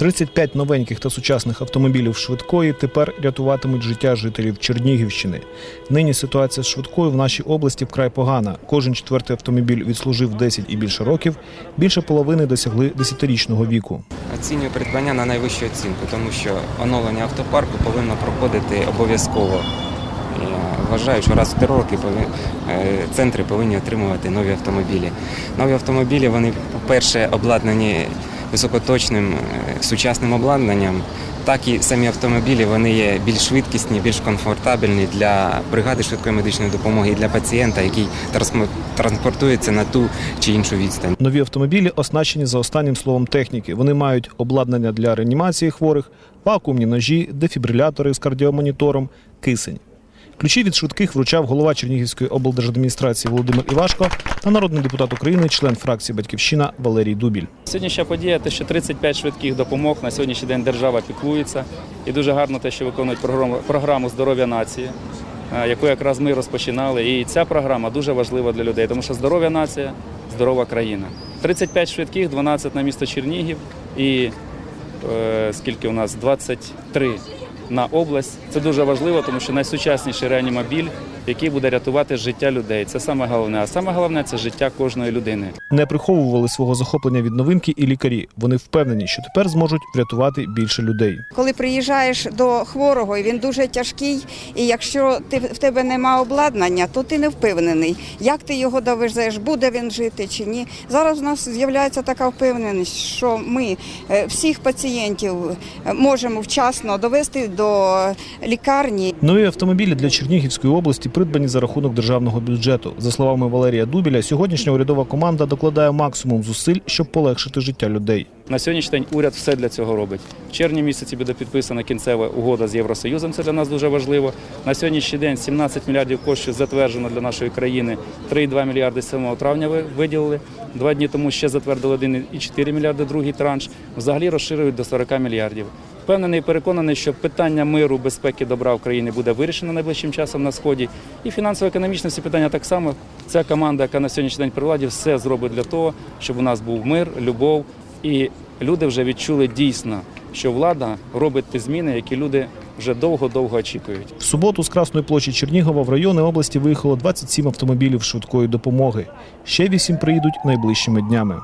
35 новеньких та сучасних автомобілів швидкої тепер рятуватимуть життя жителів Чернігівщини. Нині ситуація з швидкою в нашій області вкрай погана. Кожен четвертий автомобіль відслужив 10 і більше років. Більше половини досягли 10-річного віку. Оцінюю придбання на найвищу оцінку, тому що оновлення автопарку повинно проходити обов'язково. Вважаю, що раз в три роки е, центри повинні отримувати нові автомобілі. Нові автомобілі, вони, по-перше, обладнані високоточним е, сучасним обладнанням. Так і самі автомобілі вони є більш швидкісні, більш комфортабельні для бригади швидкої медичної допомоги і для пацієнта, який транспортується на ту чи іншу відстань. Нові автомобілі оснащені за останнім словом техніки. Вони мають обладнання для реанімації хворих, вакуумні ножі, дефібрилятори з кардіомонітором, кисень. Ключі від швидких вручав голова Чернігівської облдержадміністрації Володимир Івашко та народний депутат України, член фракції Батьківщина Валерій Дубіль. Сьогоднішня подія те, що 35 швидких допомог на сьогоднішній день держава піклується. І дуже гарно те, що виконують програму, здоров'я нації, е, яку якраз ми розпочинали. І ця програма дуже важлива для людей, тому що здоров'я нація, здорова країна. 35 швидких, 12 на місто Чернігів і е, скільки у нас 23 на область. Це дуже важливо, тому що найсучасніший реанімобіль, який буде рятувати життя людей. Це саме головне. А саме головне це життя кожної людини. Не приховували свого захоплення від новинки і лікарі. Вони впевнені, що тепер зможуть врятувати більше людей. Коли приїжджаєш до хворого, і він дуже тяжкий, і якщо ти в тебе нема обладнання, то ти не впевнений, як ти його довезеш, буде він жити чи ні. Зараз у нас з'являється така впевненість, що ми е, всіх пацієнтів е, можемо вчасно довести до лікарні. Нові автомобілі для Чернігівської області придбані за рахунок державного бюджету. За словами Валерія Дубіля, сьогоднішня урядова команда докладає максимум зусиль, щоб полегшити життя людей. На сьогоднішній день уряд все для цього робить. В червні місяці буде підписана кінцева угода з Євросоюзом. Це для нас дуже важливо. На сьогоднішній день 17 мільярдів коштів затверджено для нашої країни. 3,2 мільярди 7 травня ви- виділили. Два дні тому ще затвердили 1,4 мільярди, другий транш. Взагалі розширюють до 40 мільярдів. Впевнений і переконаний, що питання миру, безпеки, добра в країні буде вирішено найближчим часом на сході. І фінансово-економічне всі питання так само. Ця команда, яка на сьогоднішній день при владі, все зробить для того, щоб у нас був мир, любов, і люди вже відчули дійсно, що влада робить ті зміни, які люди вже довго-довго очікують. В суботу з Красної площі Чернігова в райони області виїхало 27 автомобілів швидкої допомоги. Ще 8 приїдуть найближчими днями.